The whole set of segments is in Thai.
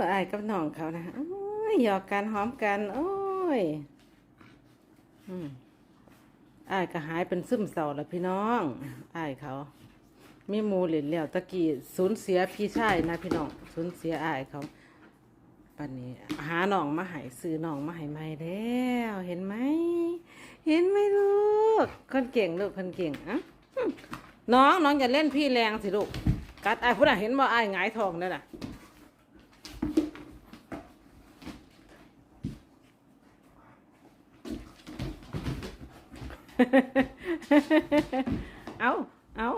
ออายกับน้องเขานะโอ้ยหยอกกันหอมกัน โอ้ยอายก็หายเป็นซึมเศร้าแล้วพี่น้องอายเขามีมูเหรียญแล้วตะกี้สูญเสียพี่ชายนะพี่น้องสูญเสียอายเขาปันนี้ หาหน้องมาให้ซื้อหน้องมาห้ใหม่แล้วเห็นไหมเห็นไหมลูกคนเก่งลูกคนเก่งอะน้องน้องอย่าเล่นพี่แรงสิลูกกัดอายพูดอะเห็นบ่อายหงายทองนั่นน่ะ เอาเอา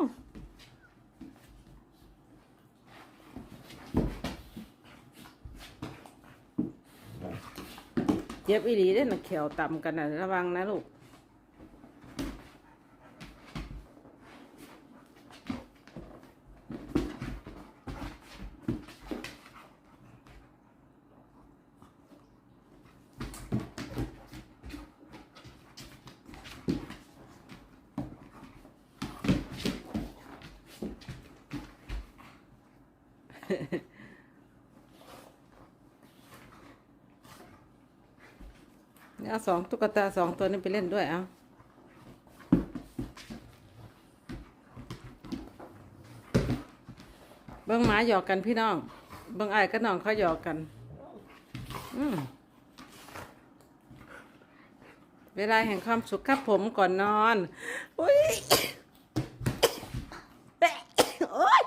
เจ็บอีหลีได้นะเขียวต่ำกันนะระวังนะลูก เอาสองตุ๊กตาสองตัวนี้ไปเล่นด้วยเอาเบิ้งหมาหยอกกันพี่น้อง เบิ้งไอ้ายกับน้องเขาหยอกกัน อืมเวลาแห่งความสุขครับผมก่อนนอน อุ้ยแปะโอ๊ย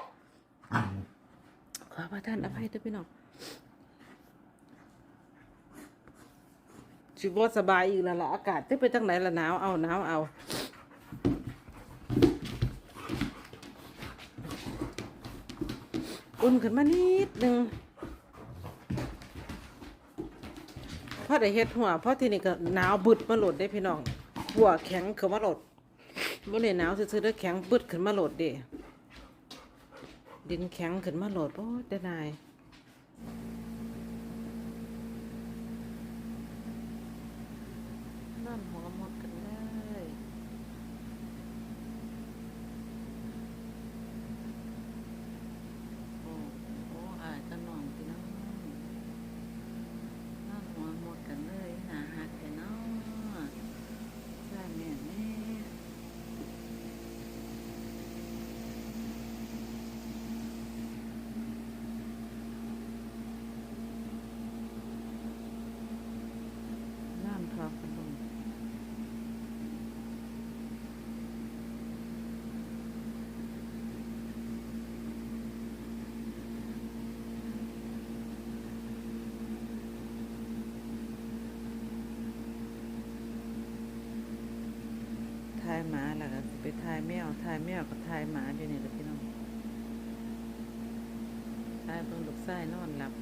ขอพระท่านอภัยด้วยพี่น้องชิบสบายอีกแล้วละอากาศจะไปจังไหนละหนาวเอาหนาวเอาอุ่นขึ้นมานิดนึงพอได้เฮ็ดหัวพราะทีนี้ก็หนาวบึดมาโหลดได้พี่น้องหัวแข็งขึ้นมาโหลดบ่ได้หนาวซื่อๆเด้อแข็งบึดขึ้นมาโหลดเด้ ดินแข็งขึ้นมาโหลดโอ้ยได้นายนั่นหัวหมดกันเลยโอ้โอ้อายก็นอนพี่น้องนั่นหัวหมดกันเลยหนาหักแต่น้องใช่แม่แม่น้ำทอกันลง ทายหมาแล้วก็ไปทายแมวทายแมวกับทายหมาอยู่นี่แหละพี่น้องทายเบิ่งลูกไส้นอนหลับ